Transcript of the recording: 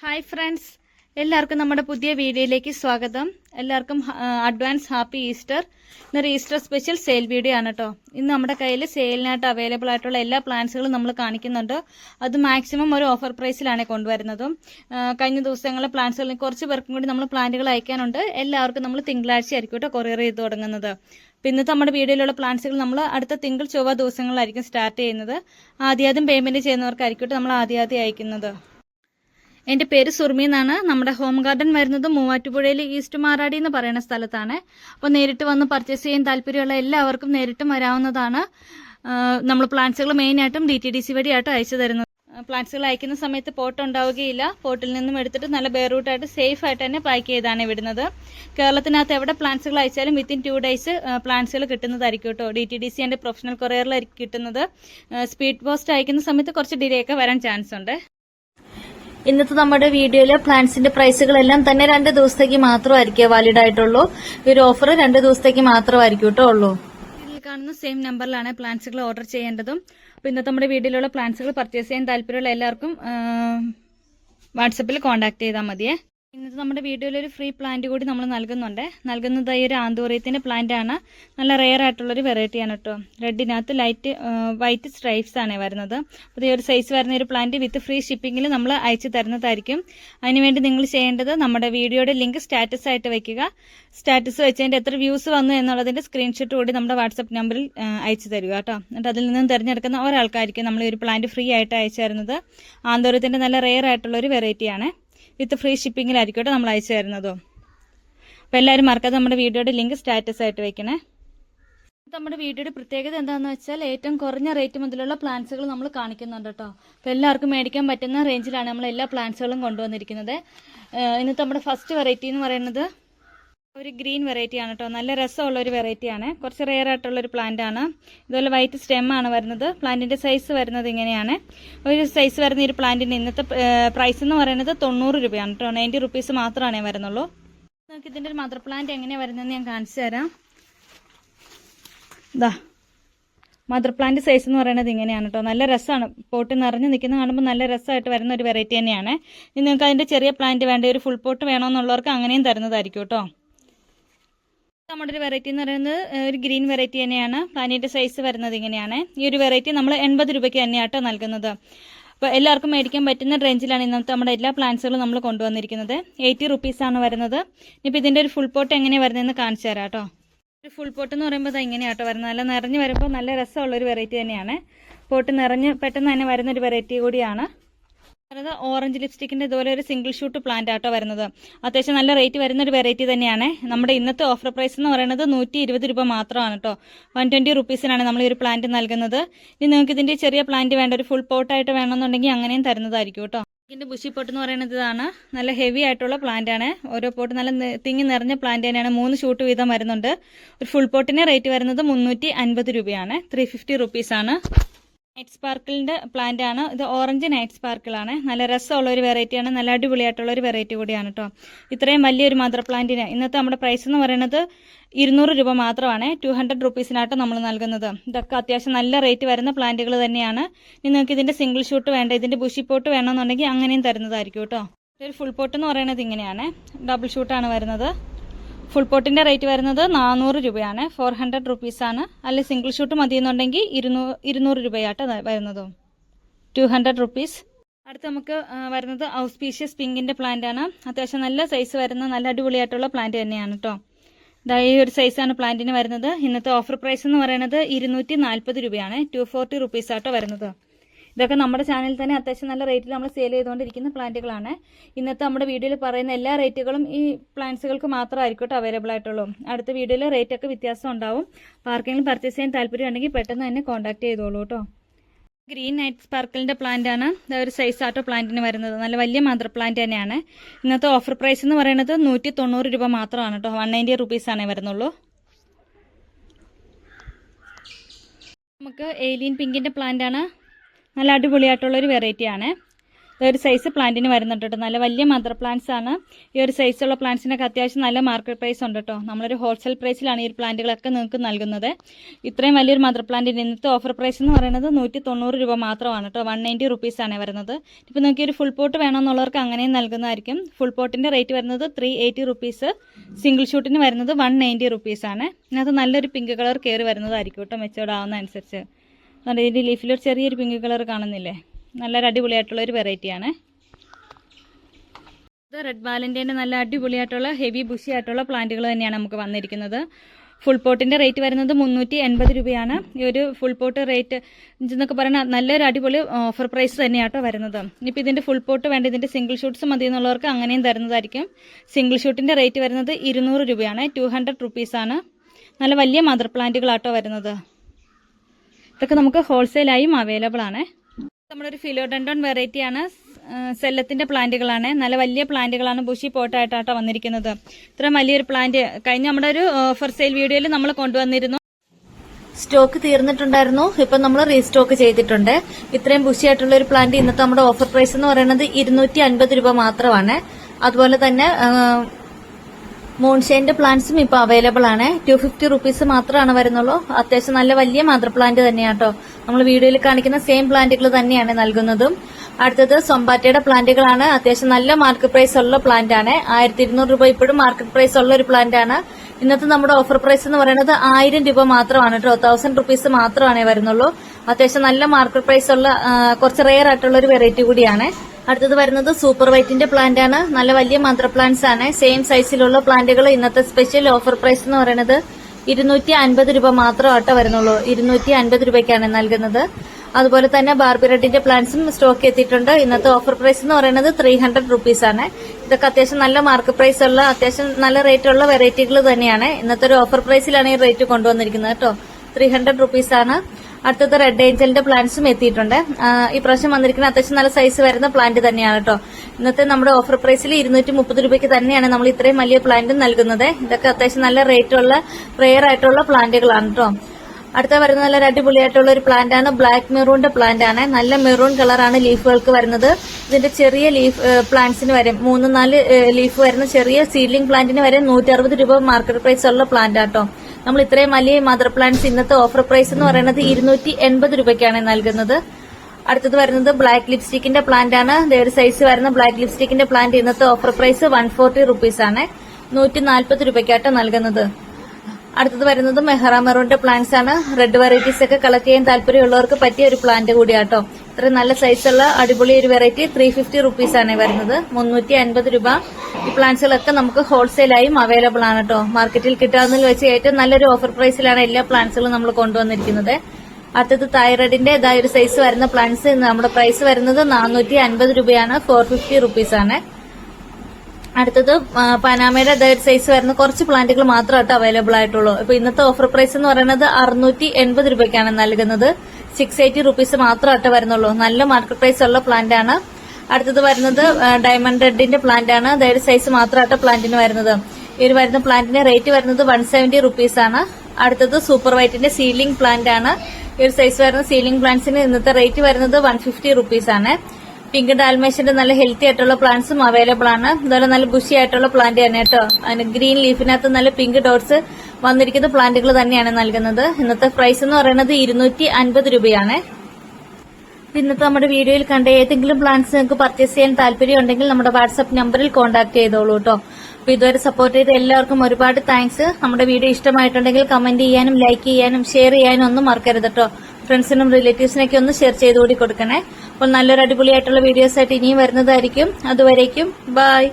Hi friends എല്ലാവർക്കും നമ്മുടെ പുതിയ വീഡിയോയിലേക്ക് സ്വാഗതം. എല്ലാവർക്കും അഡ്വാൻസ് ഹാപ്പി ഈസ്റ്റർ ഇന്നൊരു ഈസ്റ്റർ സ്പെഷ്യൽ സെയിൽ വീഡിയോ ആണ് കേട്ടോ ഇന്ന് നമ്മുടെ കയ്യിൽ സെയിലിനായിട്ട് അവൈലബിൾ ആയിട്ടുള്ള എല്ലാ പ്ലാൻസുകളും നമ്മൾ കാണിക്കുന്നുണ്ട്. അത് മാക്സിമം ഒരു ഓഫർ പ്രൈസിലാണ് കൊണ്ടുവരുന്നതും. കഴിഞ്ഞ ദിവസങ്ങളിലെ പ്ലാൻസുകൾ കുറച്ച് പേർക്കും കൂടി നമ്മൾ പ്ലാന്റുകൾ അയക്കാനുണ്ട്. എല്ലാവർക്കും നമ്മൾ തിങ്കളാഴ്ച ആയിരിക്കും കേട്ടോ കൊറിയർ ചെയ്ത് തുടങ്ങുന്നത്. അപ്പോൾ ഇന്നത്തെ നമ്മുടെ വീഡിയോയിലുള്ള പ്ലാൻസുകൾ നമ്മൾ അടുത്ത തിങ്കൾ ചൊവ്വ ദിവസങ്ങളിലായിരിക്കും സ്റ്റാർട്ട് ചെയ്യുന്നത്. ആദ്യാദ്യം പേയ്മെന്റ് ചെയ്യുന്നവർക്കായിരിക്കും നമ്മൾ ആദ്യാദ്യം അയക്കുന്നത്. എന്റെ പേര് സുർമി എന്നാണ്. നമ്മുടെ ഹോം ഗാർഡൻ വരുന്നത് മൂവാറ്റുപുഴയിൽ ഈസ്റ്റ് മാറാടി എന്ന് പറയുന്ന സ്ഥലത്താണ്. അപ്പോൾ നേരിട്ട് വന്ന് പർച്ചേസ് ചെയ്യാൻ താല്പര്യമുള്ള എല്ലാവർക്കും നേരിട്ടും വരാവുന്നതാണ്. നമ്മൾ പ്ലാന്റ്സുകൾ മെയിനായിട്ടും ഡി ടി ഡി സി വഴിയായിട്ട് അയച്ചു തരുന്നത്. പ്ലാന്റ്സുകൾ അയക്കുന്ന സമയത്ത് പോട്ട് ഉണ്ടാവുകയില്ല. പോട്ടിൽ നിന്നും എടുത്തിട്ട് നല്ല ബെയറൂട്ടായിട്ട് സേഫ് ആയിട്ട് തന്നെ പാക്ക് ചെയ്താണ് വിടുന്നത് കേരളത്തിനകത്ത് എവിടെ പ്ലാന്റ്സുകൾ അയച്ചാലും വിത്തിൻ ടു ഡേയ്സ് പ്ലാന്റ്സുകൾ കിട്ടുന്നതായിരിക്കും കേട്ടോ. ഡി ടി ഡി സി എന്റെ പ്രൊഫഷണൽ കൊറിയറിലായിരിക്കും കിട്ടുന്നത്. സ്പീഡ് പോസ്റ്റ് അയക്കുന്ന സമയത്ത് കുറച്ച് ഡിലേ ഒക്കെ വരാൻ ചാൻസ് ഉണ്ട്. ഇന്നത്തെ നമ്മുടെ വീഡിയോയിലെ പ്ലാന്റ്സിന്റെ പ്രൈസുകളെല്ലാം തന്നെ രണ്ട് ദിവസത്തേക്ക് മാത്രമായിരിക്കും വാലിഡ് ആയിട്ടുള്ളൂ. ഈ ഒരു ഓഫർ രണ്ട് ദിവസത്തേക്ക് മാത്രമായിരിക്കും കേട്ടോ ഉള്ളൂ. കാണുന്ന സെയിം നമ്പറിലാണ് പ്ലാൻസുകൾ ഓർഡർ ചെയ്യേണ്ടതും. അപ്പോൾ ഇന്നത്തെ നമ്മുടെ വീഡിയോയിലുള്ള പ്ലാന്റ്സുകൾ പർച്ചേസ് ചെയ്യാൻ താല്പര്യമുള്ള എല്ലാവർക്കും വാട്സപ്പിൽ കോൺടാക്ട് ചെയ്താൽ മതിയേ. ഇന്നത്തെ നമ്മുടെ വീഡിയോയിൽ ഒരു ഫ്രീ പ്ലാന്റ് കൂടി നമ്മൾ നൽകുന്നുണ്ട്. നൽകുന്നത് ഈ ഒരു ആന്തൂറിയത്തിന്റെ പ്ലാന്റ് ആണ്. നല്ല റെയർ ആയിട്ടുള്ളൊരു വെറൈറ്റിയാണ് കേട്ടോ റെഡിനകത്ത് ലൈറ്റ് വൈറ്റ് സ്ട്രൈപ്സ് ആണ് വരുന്നത്. അപ്പോൾ ഈ ഒരു സൈസ് വരുന്ന ഒരു പ്ലാന്റ് വിത്ത് ഫ്രീ ഷിപ്പിങ്ങിൽ നമ്മൾ അയച്ചു തരുന്നതായിരിക്കും. അതിനുവേണ്ടി നിങ്ങൾ ചെയ്യേണ്ടത് നമ്മുടെ വീഡിയോയുടെ ലിങ്ക് സ്റ്റാറ്റസ് ആയിട്ട് വെക്കുക. സ്റ്റാറ്റസ് വെച്ചതിന്റെ എത്ര വ്യൂസ് വന്നു എന്നുള്ളതിന്റെ സ്ക്രീൻഷോട്ട് കൂടി നമ്മുടെ വാട്സപ്പ് നമ്പറിൽ അയച്ചു തരിക കേട്ടോ എന്നിട്ട് അതിൽ നിന്നും തിരഞ്ഞെടുക്കുന്ന ഒരാൾക്കായിരിക്കും നമ്മൾ ഈ ഒരു പ്ലാന്റ് ഫ്രീ ആയിട്ട് അയച്ചു തരുന്നത്. ആന്തോരത്തിന്റെ നല്ല റെയർ ആയിട്ടുള്ള ഒരു വെറൈറ്റിയാണ് വിത്ത് ഫ്രീ ഷിപ്പിങ്ങിലായിരിക്കും നമ്മൾ അയച്ചു തരുന്നതോ. അപ്പോൾ എല്ലാവരും മറക്കാതെ നമ്മുടെ വീഡിയോയുടെ ലിങ്ക് സ്റ്റാറ്റസ് ആയിട്ട് വെക്കണേ. നമ്മുടെ വീഡിയോയുടെ പ്രത്യേകത എന്താണെന്ന് വെച്ചാൽ ഏറ്റവും കുറഞ്ഞ റേറ്റ് മുതലുള്ള പ്ലാന്റ്സുകൾ നമ്മൾ കാണിക്കുന്നുണ്ട് കേട്ടോ. അപ്പോൾ എല്ലാവർക്കും മേടിക്കാൻ പറ്റുന്ന റേഞ്ചിലാണ് നമ്മൾ എല്ലാ പ്ലാന്റ്സുകളും കൊണ്ടുവന്നിരിക്കുന്നത്. ഇന്നത്തെ നമ്മുടെ ഫസ്റ്റ് വെറൈറ്റി എന്ന് പറയുന്നത് ഒരു ഗ്രീൻ വെറൈറ്റി ആണ് കേട്ടോ. നല്ല രസമുള്ള ഒരു വെറൈറ്റി ആണ്. കുറച്ച് റെയർ ആയിട്ടുള്ള ഒരു പ്ലാന്റ് ആണ്. ഇതുപോലെ വൈറ്റ് സ്റ്റെം ആണ് വരുന്നത്. പ്ലാന്റിന്റെ സൈസ് വരുന്നത് ഇങ്ങനെയാണ്. ഒരു സൈസ് വരുന്ന ഈ ഒരു പ്ലാന്റിന്റെ ഇന്നത്തെ പ്രൈസ് എന്ന് പറയുന്നത് തൊണ്ണൂറ് രൂപയാണ് കേട്ടോ. നയന്റി റുപ്പീസ് മാത്രമേ വരുന്നുള്ളൂ. നമുക്ക് ഇതിന്റെ ഒരു മദർ പ്ലാന്റ് എങ്ങനെയാണ് വരുന്നതെന്ന് ഞാൻ കാണിച്ചു തരാം. ഇതാ മദർ പ്ലാന്റ് സൈസ് എന്ന് പറയുന്നത് ഇങ്ങനെയാണ് കേട്ടോ. നല്ല രസമാണ്. പോട്ട് നിറഞ്ഞു നിൽക്കുന്ന കാണുമ്പോൾ നല്ല രസമായിട്ട് വരുന്ന ഒരു വെറൈറ്റി തന്നെയാണ്. ഇനി നിങ്ങൾക്ക് അതിന്റെ ചെറിയ പ്ലാന്റ് വേണ്ട ഒരു ഫുൾ പോട്ട് വേണമെന്നുള്ളവർക്ക് അങ്ങനെയും തരുന്നതായിരിക്കും കേട്ടോ. നമ്മുടെ ഒരു വെറൈറ്റി എന്ന് പറയുന്നത് ഒരു ഗ്രീൻ വെറൈറ്റി തന്നെയാണ്. പ്ലാന്റിന്റെ സൈസ് വരുന്നത് ഇങ്ങനെയാണ്. ഈ ഒരു വെറൈറ്റി നമ്മൾ എൺപത് രൂപയ്ക്ക് തന്നെയാട്ടോ നൽകുന്നത്. അപ്പോൾ എല്ലാവർക്കും മേടിക്കാൻ പറ്റുന്ന റേഞ്ചിലാണ് ഇന്നത്തെ നമ്മുടെ എല്ലാ പ്ലാന്റ്സുകളും നമ്മൾ കൊണ്ടുവന്നിരിക്കുന്നത്. എയ്റ്റി റുപ്പീസാണ് വരുന്നത്. ഇനിയിപ്പോൾ ഇതിന്റെ ഒരു ഫുൾ പോട്ട് എങ്ങനെയാണ് വരുന്നതെന്ന് കാണിച്ചു തരാം കേട്ടോ ഒരു ഫുൾ പോട്ട് എന്ന് പറയുമ്പോൾ അത് എങ്ങനെയാട്ടോ വരുന്നത്. നല്ല നിറഞ്ഞ് വരുമ്പോൾ നല്ല രസമുള്ളൊരു വെറൈറ്റി തന്നെയാണ്. പോട്ട് നിറഞ്ഞ് പെട്ടെന്ന് തന്നെ വരുന്നൊരു വെറൈറ്റി കൂടിയാണ്. വരുന്നത് ഓറഞ്ച് ലിപ്സ്റ്റിക്കിന്റെ ഇതുപോലെ ഒരു സിംഗിൾ ഷൂട്ട് പ്ലാന്റ് ആട്ടോ വരുന്നത്. അത്യാവശ്യം നല്ല റേറ്റ് വരുന്ന ഒരു വെറൈറ്റി തന്നെയാണ്. നമ്മുടെ ഇന്നത്തെ ഓഫർ പ്രൈസ് എന്ന് പറയുന്നത് നൂറ്റി ഇരുപത് രൂപ മാത്രമാണ് കേട്ടോ വൺ ട്വന്റി റുപ്പീസിനാണ് നമ്മൾ ഈ ഒരു പ്ലാന്റ് നൽകുന്നത്. ഇനി നിങ്ങൾക്ക് ഇതിന്റെ ചെറിയ പ്ലാന്റ് വേണ്ട ഒരു ഫുൾ പോട്ടായിട്ട് വേണമെന്നുണ്ടെങ്കിൽ അങ്ങനെയും തരുന്നതായിരിക്കും കേട്ടോ ഇതിന്റെ ബുഷി പോട്ട് എന്ന് പറയുന്നത് ഇതാണ്. നല്ല ഹെവി ആയിട്ടുള്ള പ്ലാന്റ് ആണ്. ഓരോ പോട്ട് നല്ല തിങ്ങി നിറഞ്ഞ പ്ലാന്റ് തന്നെയാണ്. മൂന്ന് ഷൂട്ട് വീതം വരുന്നുണ്ട്. ഒരു ഫുൾ പോട്ടിന് റേറ്റ് വരുന്നത് മുന്നൂറ്റി അൻപത് രൂപയാണ്. ത്രീ ഫിഫ്റ്റി റുപ്പീസാണ് നൈറ്റ് സ്പാർക്കിളിന്റെ പ്ലാന്റ് ആണ്. ഇത് ഓറഞ്ച് നൈറ്റ് സ്പാർക്കിളാണ് നല്ല രസമുള്ള ഒരു വെറൈറ്റിയാണ് നല്ല അടിപൊളിയായിട്ടുള്ള ഒരു വെറൈറ്റി കൂടിയാണ് കേട്ടോ ഇത്രയും വലിയൊരു മദർ പ്ലാന്റിന് ഇന്നത്തെ നമ്മുടെ പ്രൈസ് എന്ന് പറയുന്നത് ഇരുന്നൂറ് രൂപ മാത്രമാണ്. ടു ഹൺഡ്രഡ് റുപ്പീസിനായിട്ട് നമ്മൾ നൽകുന്നത്. ഇതൊക്കെ അത്യാവശ്യം നല്ല റേറ്റ് വരുന്ന പ്ലാന്റുകൾ തന്നെയാണ്. ഇനി നിങ്ങൾക്ക് ഇതിന്റെ സിംഗിൾ ഷൂട്ട് വേണ്ട ഇതിന്റെ ബുഷി പോട്ട് വേണമെന്നുണ്ടെങ്കിൽ അങ്ങനെയും തരുന്നതായിരിക്കും കേട്ടോ ഒരു ഫുൾ പോട്ട് എന്ന് പറയുന്നത് ഇങ്ങനെയാണ്. ഡബിൾ ഷൂട്ടാണ് വരുന്നത്. ഫുൾ പോട്ടിന്റെ റേറ്റ് വരുന്നത് നാനൂറ് രൂപയാണ്. ഫോർ ഹൺഡ്രഡ് റുപ്പീസാണ് അല്ലെ സിംഗിൾ ഷൂട്ട് മതി എന്നുണ്ടെങ്കിൽ ഇരുന്നൂറ് രൂപയായിട്ട് വരുന്നത്. ടു ഹൺഡ്രഡ് റുപ്പീസ് അടുത്ത് നമുക്ക് വരുന്നത് ഔസ്പീഷ്യസ് പ്ലാന്റ് ആണ്. അത്യാവശ്യം നല്ല സൈസ് വരുന്ന നല്ല അടിപൊളിയായിട്ടുള്ള പ്ലാന്റ് തന്നെയാണ് കേട്ടോ ഇതാ ഈ ഒരു സൈസാണ് പ്ലാന്റിന് വരുന്നത്. ഇന്നത്തെ ഓഫർ പ്രൈസ് എന്ന് പറയുന്നത് ഇരുന്നൂറ്റി നാൽപ്പത് രൂപയാണ്. ടു ഫോർട്ടി റുപ്പീസ് ആട്ടോ വരുന്നത്. ഇതൊക്കെ നമ്മുടെ ചാനലിൽ തന്നെ അത്യാവശ്യം നല്ല റേറ്റിൽ നമ്മൾ സെയിൽ ചെയ്തുകൊണ്ടിരിക്കുന്ന പ്ലാന്റുകളാണ് ഇന്നത്തെ നമ്മുടെ വീഡിയോയിൽ പറയുന്ന എല്ലാ റേറ്റുകളും ഈ പ്ലാന്റ്സുകൾക്ക് മാത്രമായിരിക്കും കേട്ടോ അവൈലബിൾ ആയിട്ടുള്ളൂ. അടുത്ത വീഡിയോയിൽ റേറ്റ് ഒക്കെ വ്യത്യാസം ഉണ്ടാവും. പാർക്കിങ്ങിൽ പർച്ചേസ് ചെയ്യാൻ താല്പര്യം ഉണ്ടെങ്കിൽ പെട്ടെന്ന് തന്നെ കോൺടാക്ട് ചെയ്തോളൂ കേട്ടോ ഗ്രീൻ നൈറ്റ് സ്പാർക്കിളിന്റെ പ്ലാന്റ് ആണ്. ഒരു സൈസ് ആട്ടോ പ്ലാന്റിന് വരുന്നത്. നല്ല വലിയ മദർ പ്ലാന്റ് തന്നെയാണ്. ഇന്നത്തെ ഓഫർ പ്രൈസ് എന്ന് പറയുന്നത് നൂറ്റി തൊണ്ണൂറ് രൂപ മാത്രമാണ് കേട്ടോ വൺ നയന്റി റുപ്പീസ് ആണേ വരുന്നുള്ളൂ. നമുക്ക് ഏലിയൻ പിങ്കിന്റെ പ്ലാന്റ് നല്ല അടിപൊളിയായിട്ടുള്ളൊരു വെറൈറ്റി ആണ്. ഇതൊരു സൈസ് പ്ലാന്റിന് വരുന്നുണ്ട് കേട്ടോ നല്ല വലിയ മദർ പ്ലാന്റ്സ് ആണ്. ഈ ഒരു സൈസുള്ള പ്ലാന്റ്സിനൊക്കെ അത്യാവശ്യം നല്ല മാർക്കറ്റ് പ്രൈസ് ഉണ്ട് കേട്ടോ നമ്മളൊരു ഹോൾസെയിൽ പ്രൈസിലാണ് ഈ ഒരു പ്ലാന്റുകളൊക്കെ നിങ്ങൾക്ക് നൽകുന്നത്. ഇത്രയും വലിയൊരു മദർ പ്ലാന്റിന് ഇന്നത്തെ ഓഫർ പ്രൈസ് എന്ന് പറയുന്നത് നൂറ്റി തൊണ്ണൂറ് രൂപ മാത്രമാണ് കേട്ടോ വൺ നയന്റി റുപ്പീസാണ് വരുന്നത്. ഇപ്പോൾ നിങ്ങൾക്ക് ഒരു ഫുൾ പോട്ട് വേണമെന്നുള്ളവർക്ക് അങ്ങനെയും നൽകുന്നതായിരിക്കും. ഫുൾ പോട്ടിന്റെ റേറ്റ് വരുന്നത് ത്രീ എയ്റ്റി റുപ്പീസ് സിംഗിൾ ഷൂട്ടിന് വരുന്നത് വൺ നയന്റി റുപ്പീസാണ് ഇതിനകത്ത് നല്ലൊരു പിങ്ക് കളർ കയറി വരുന്നതായിരിക്കും കേട്ടോ മെച്ചോർഡ് ആവുന്ന അനുസരിച്ച്. അതുകൊണ്ട് ഇതിന്റെ ലീഫിലൊരു ചെറിയൊരു പിങ്ക് കളർ കാണുന്നില്ലേ? നല്ലൊരു അടിപൊളിയായിട്ടുള്ള ഒരു വെറൈറ്റിയാണ് ഇത് റെഡ് വാലന്റൈന്റെ നല്ല അടിപൊളിയായിട്ടുള്ള ഹെവി ബുഷി ആയിട്ടുള്ള പ്ലാന്റുകൾ തന്നെയാണ് നമുക്ക് വന്നിരിക്കുന്നത്. ഫുൾ പോട്ടിന്റെ റേറ്റ് വരുന്നത് മുന്നൂറ്റി എൺപത് രൂപയാണ്. ഈ ഒരു ഫുൾ പോട്ട് റേറ്റ് എന്നൊക്കെ പറയുന്ന നല്ലൊരു അടിപൊളി ഓഫർ പ്രൈസ് തന്നെയാട്ടോ വരുന്നത്. ഇനിയിപ്പോൾ ഇതിന്റെ ഫുൾ പോട്ട് വേണ്ട ഇതിന്റെ സിംഗിൾ ഷൂട്ട്സ് മതി എന്നുള്ളവർക്ക് അങ്ങനെയും തരുന്നതായിരിക്കും. സിംഗിൾ ഷൂട്ടിന്റെ റേറ്റ് വരുന്നത് ഇരുന്നൂറ് രൂപയാണ് ടു ഹൺഡ്രഡ് റുപ്പീസാണ് നല്ല വലിയ മദർ പ്ലാന്റുകളാട്ടോ വരുന്നത്. ഇതൊക്കെ നമുക്ക് ഹോൾസെയിലായും അവൈലബിൾ ആണ്. നമ്മുടെ ഒരു ഫിലോഡൻഡോൺ വെറൈറ്റി ആണ് സെല്ലത്തിന്റെ പ്ലാന്റുകളാണ് നല്ല വലിയ പ്ലാന്റുകളാണ് ബുഷി പോട്ടായിട്ടാട്ടോ വന്നിരിക്കുന്നത്. ഇത്രയും വലിയൊരു പ്ലാന്റ് കഴിഞ്ഞ നമ്മുടെ ഒരു ഓഫർ സെയിൽ വീഡിയോയിൽ നമ്മൾ കൊണ്ടുവന്നിരുന്നു. സ്റ്റോക്ക് തീർന്നിട്ടുണ്ടായിരുന്നു. ഇപ്പൊ നമ്മൾ റീസ്റ്റോക്ക് ചെയ്തിട്ടുണ്ട്. ഇത്രയും ബുഷി ആയിട്ടുള്ള ഒരു പ്ലാന്റ് ഇന്നത്തെ നമ്മുടെ ഓഫർ പ്രൈസ് എന്ന് പറയുന്നത് ഇരുന്നൂറ്റി രൂപ മാത്രമാണ്. അതുപോലെ തന്നെ മൂൺഷൈന്റെ പ്ലാന്റ്സും ഇപ്പൊ അവൈലബിൾ ആണ്. ടു ഫിഫ്റ്റി റുപ്പീസ് മാത്രമാണ് വരുന്നുള്ളൂ. അത്യാവശ്യം നല്ല വലിയ മദർ പ്ലാന്റ് തന്നെയാട്ടോ നമ്മൾ വീഡിയോയിൽ കാണിക്കുന്ന സെയിം പ്ലാന്റുകൾ തന്നെയാണ് നൽകുന്നതും. അടുത്തത് സൊമ്പാറ്റയുടെ പ്ലാന്റുകളാണ്. അത്യാവശ്യം നല്ല മാർക്കറ്റ് പ്രൈസ് ഉള്ള പ്ലാന്റ് ആണ്. ആയിരത്തി ഇരുന്നൂറ് രൂപ ഇപ്പോഴും മാർക്കറ്റ് പ്രൈസ് ഉള്ള ഒരു പ്ലാന്റ് ആണ്. ഇന്നത്തെ നമ്മുടെ ഓഫർ പ്രൈസ് എന്ന് പറയുന്നത് ആയിരം രൂപ മാത്രമാണ് കേട്ടോ തൗസൻഡ് റുപ്പീസ് മാത്രമാണ് വരുന്നുള്ളൂ. അത്യാവശ്യം നല്ല മാർക്കറ്റ് പ്രൈസ് ഉള്ള കുറച്ച് റെയർ ആയിട്ടുള്ള ഒരു വെറൈറ്റി കൂടിയാണ്. അടുത്തത് വരുന്നത് സൂപ്പർ വൈറ്റിന്റെ പ്ലാന്റ് ആണ്. നല്ല വലിയ മദർ പ്ലാന്റ്സ് ആണ്. സെയിം സൈസിലുള്ള പ്ലാന്റുകൾ ഇന്നത്തെ സ്പെഷ്യൽ ഓഫർ പ്രൈസ് എന്ന് പറയുന്നത് ഇരുന്നൂറ്റി അൻപത് രൂപ മാത്രം ആട്ടോ വരുന്നുള്ളൂ. ഇരുന്നൂറ്റി അൻപത് രൂപയ്ക്കാണ് നൽകുന്നത്. അതുപോലെ തന്നെ ബാർബി റെഡിന്റെ പ്ലാന്റ്സും സ്റ്റോക്ക് എത്തിയിട്ടുണ്ട്. ഇന്നത്തെ ഓഫർ പ്രൈസ് എന്ന് പറയുന്നത് ത്രീ ഹൺഡ്രഡ് റുപ്പീസ് ആണ്. ഇതൊക്കെ അത്യാവശ്യം നല്ല മാർക്ക് പ്രൈസ് ഉള്ള അത്യാവശ്യം നല്ല റേറ്റ് ഉള്ള വെറൈറ്റികൾ തന്നെയാണ്. ഇന്നത്തെ ഒരു ഓഫർ പ്രൈസിലാണ് ഈ റേറ്റ് കൊണ്ടുവന്നിരിക്കുന്നത് കേട്ടോ. ത്രീ ഹൺഡ്രഡ് റുപ്പീസ് ആണ്. അടുത്തത് റെഡ് ഏഞ്ചലിന്റെ പ്ലാന്റ്സും എത്തിയിട്ടുണ്ട്. ഈ പ്രാവശ്യം വന്നിരിക്കുന്ന അത്യാവശ്യം നല്ല സൈസ് വരുന്ന പ്ലാന്റ് തന്നെയാണ് കേട്ടോ. ഇന്നത്തെ നമ്മുടെ ഓഫർ പ്രൈസിൽ ഇരുന്നൂറ്റി മുപ്പത് രൂപയ്ക്ക് തന്നെയാണ് നമ്മൾ ഇത്രയും വലിയ പ്ലാന്റ് നൽകുന്നത്. ഇതൊക്കെ അത്യാവശ്യം നല്ല റേറ്റുള്ള റെയർ ആയിട്ടുള്ള പ്ലാന്റുകളാണ് കേട്ടോ. അടുത്ത വരുന്ന നല്ല അടിപൊളിയായിട്ടുള്ള ഒരു പ്ലാന്റ് ആണ്. ബ്ലാക്ക് മെറൂണിന്റെ പ്ലാന്റ് ആണ്. നല്ല മെറൂൺ കളറാണ് ലീഫുകൾക്ക് വരുന്നത്. ഇതിന്റെ ചെറിയ ലീഫ് പ്ലാന്റ്സിന് വരെ മൂന്ന് നാല് ലീഫ് വരുന്ന ചെറിയ സീഡ്ലിംഗ് പ്ലാന്റിന് വരെ നൂറ്റി രൂപ മാർക്കറ്റ് പ്രൈസ് ഉള്ള പ്ലാന്റ് ആട്ടോ നമ്മൾ ഇത്രയും വലിയ മദർ പ്ലാന്റ്സ് ഇന്നത്തെ ഓഫർ പ്രൈസ് എന്ന് പറയുന്നത് ഇരുന്നൂറ്റി എൺപത് രൂപയ്ക്കാണ് നൽകുന്നത്. അടുത്തത് വരുന്നത് ബ്ലാക്ക് ലിപ്സ്റ്റിക്കിന്റെ പ്ലാന്റ് ആണ്. ഒരു സൈസ് വരുന്ന ബ്ലാക്ക് ലിപ്സ്റ്റിക്കിന്റെ പ്ലാന്റ് ഇന്നത്തെ offer price one forty rupees ആണ്. നൂറ്റി നാൽപ്പത് രൂപയ്ക്കായിട്ട് നൽകുന്നത്. അടുത്തത് വരുന്നത് മെഹറ മെറൂണിന്റെ പ്ലാന്റ്സ് ആണ്. റെഡ് വെറൈറ്റീസ് ഒക്കെ കളക്ട് ചെയ്യാൻ താല്പര്യമുള്ളവർക്ക് പറ്റിയ ഒരു പ്ലാന്റ് കൂടിയാട്ടോ. ഇത്ര നല്ല സൈസുള്ള അടിപൊളി ഒരു വെറൈറ്റി ത്രീ ഫിഫ്റ്റി റുപ്പീസ് ആണ് വരുന്നത്. മുന്നൂറ്റി അൻപത് രൂപ. ഈ പ്ലാന്റ്സുകളൊക്കെ നമുക്ക് ഹോൾസെയിലായും അവൈലബിൾ ആണ് കേട്ടോ മാർക്കറ്റിൽ കിട്ടാവുന്നതിൽ വെച്ച് ഏറ്റവും നല്ലൊരു ഓഫർ പ്രൈസിലാണ് എല്ലാ പ്ലാന്റ്സുകളും നമ്മൾ കൊണ്ടുവന്നിരിക്കുന്നത്. അടുത്തത് തൈറോയിഡിന്റെ ഇതായ ഒരു സൈസ് വരുന്ന പ്ലാന്റ്സ് നമ്മുടെ പ്രൈസ് വരുന്നത് നാനൂറ്റി അൻപത് രൂപയാണ്. ഫോർ ഫിഫ്റ്റി റുപ്പീസ് ആണ്. അടുത്തത് പനാമയുടെ ഒരു സൈസ് വരുന്ന കുറച്ച് പ്ലാന്റുകൾ മാത്രമായിട്ട് അവൈലബിൾ ആയിട്ടുള്ളൂ. ഇപ്പൊ ഇന്നത്തെ ഓഫർ പ്രൈസ് എന്ന് പറയുന്നത് അറുന്നൂറ്റി എൺപത് രൂപയ്ക്കാണ് നൽകുന്നത്. സിക്സ് എയ്റ്റി റുപ്പീസ് മാത്രമായിട്ട് വരുന്നുള്ളൂ. നല്ല മാർക്കറ്റ് പ്രൈസ് ഉള്ള പ്ലാന്റ് ആണ്. അടുത്തത് വരുന്നത് ഡയമണ്ട് റെഡിന്റെ പ്ലാന്റ് ആണ്. അതായത് സൈസ് മാത്രമായിട്ട് പ്ലാന്റിന് വരുന്നത്. ഈ വരുന്ന പ്ലാന്റിന്റെ റേറ്റ് വരുന്നത് വൺ സെവന്റി റുപ്പീസ് ആണ്. അടുത്തത് സൂപ്പർ വൈറ്റിന്റെ സീലിംഗ് പ്ലാന്റ് ആണ്. ഈ ഒരു സൈസ് വരുന്ന സീലിംഗ് പ്ലാന്റ്സിന് ഇന്നത്തെ റേറ്റ് വരുന്നത് വൺ ഫിഫ്റ്റി റുപ്പീസ് ആണ്. പിങ്ക് ഡാൽമേഷന്റെ നല്ല ഹെൽത്തി ആയിട്ടുള്ള പ്ലാന്റ്സും അവൈലബിൾ ആണ്. അതുപോലെ നല്ല ബുഷി ആയിട്ടുള്ള പ്ലാന്റ് തന്നെ കേട്ടോ. ഗ്രീൻ ലീഫിനകത്ത് നല്ല പിങ്ക് ഡോട്ട്സ് വന്നിരിക്കുന്ന പ്ലാന്റുകൾ തന്നെയാണ് നൽകുന്നത്. ഇന്നത്തെ പ്രൈസ് എന്ന് പറയുന്നത് ഇരുന്നൂറ്റി അൻപത് രൂപയാണ് ഇന്നത്തെ നമ്മുടെ വീഡിയോയിൽ കണ്ട ഏതെങ്കിലും പ്ലാന്റ്സ് നിങ്ങൾക്ക് പർച്ചേസ് ചെയ്യാൻ താല്പര്യം ഉണ്ടെങ്കിൽ നമ്മുടെ വാട്സ്ആപ്പ് നമ്പറിൽ കോൺടാക്ട് ചെയ്തോളൂ കേട്ടോ അപ്പൊ ഇതുവരെ സപ്പോർട്ട് ചെയ്ത എല്ലാവർക്കും ഒരുപാട് താങ്ക്സ് നമ്മുടെ വീഡിയോ ഇഷ്ടമായിട്ടുണ്ടെങ്കിൽ കമന്റ് ചെയ്യാനും ലൈക്ക് ചെയ്യാനും ഷെയർ ചെയ്യാനും ഒന്നും മറക്കരുത് കേട്ടോ ഫ്രണ്ട്സിനും റിലേറ്റീവ്സിനൊക്കെ ഒന്ന് ഷെയർ ചെയ്തുകൂടി കൊടുക്കണേ. അപ്പോൾ നല്ലൊരു അടിപൊളിയായിട്ടുള്ള വീഡിയോസ് ആയിട്ട് ഇനിയും വരുന്നതായിരിക്കും. അതുവരേക്കും ബൈ